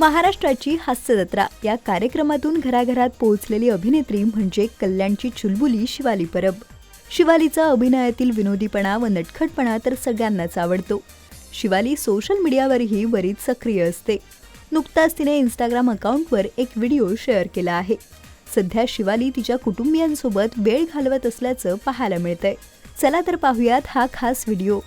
महाराष्ट्राची हास्य जत्रा या कार्यक्रमातून घराघरात पोहोचलेली अभिनेत्री म्हणजे कल्याणची चुलबुली शिवाली परब. शिवालीचा अभिनयातील विनोदीपणा व नटखटपणा तर सगळ्यांनाच आवडतो. शिवाली सोशल मीडियावरही बरीच सक्रिय असते. नुकताच तिने इंस्टाग्राम अकाउंटवर एक व्हिडिओ शेअर केला आहे. सध्या शिवाली तिच्या कुटुंबियांसोबत वेळ घालवत असल्याचं पाहायला मिळतंय. चला तर पाहूयात हा खास व्हिडिओ.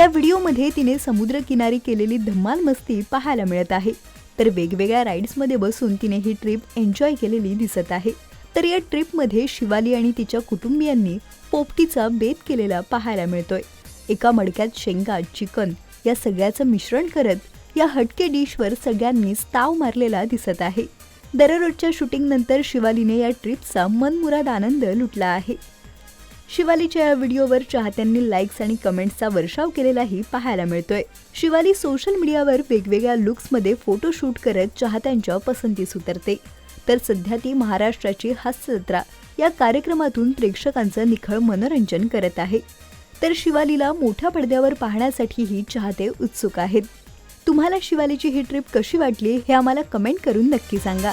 या व्हिडिओमध्ये तिने समुद्रकिनारी केलेली धम्माल मस्ती पाहायला मिळत आहे. तर वेगवेगळ्या राईड्समध्ये बसून तिने ही ट्रिप एन्जॉय केलेली दिसत आहे. तर या ट्रिपमध्ये शिवाली आणि तिच्या कुटुंबियांनी पोपटीचा बेत केलेला पाहायला मिळतोय. एका मडक्यात शेंगा चिकन या सगळ्याचं मिश्रण करत या हटके डिशवर सगळ्यांनीच ताव मारलेला दिसत आहे. दररोजच्या शूटिंगनंतर शिवालीने या ट्रिपचा मनमुराद आनंद लुटला आहे. शिवालीच्या या व्हिडिओवर चाहत्यांनी लाईक्स आणि कमेंट्सचा वर्षाव केलेलाही पाहायला मिळतोय. शिवाली सोशल मीडियावर वेगवेगळ्या लुक्समध्ये फोटोशूट करत चाहत्यांच्या पसंतीस उतरते. तर सध्या ती महाराष्ट्राची हास्य जत्रा या कार्यक्रमातून प्रेक्षकांचं निखळ मनोरंजन करत आहे. तर शिवालीला मोठ्या पडद्यावर पाहण्यासाठीही चाहते उत्सुक आहेत. तुम्हाला शिवालीची ही ट्रिप कशी वाटली हे आम्हाला कमेंट करून नक्की सांगा.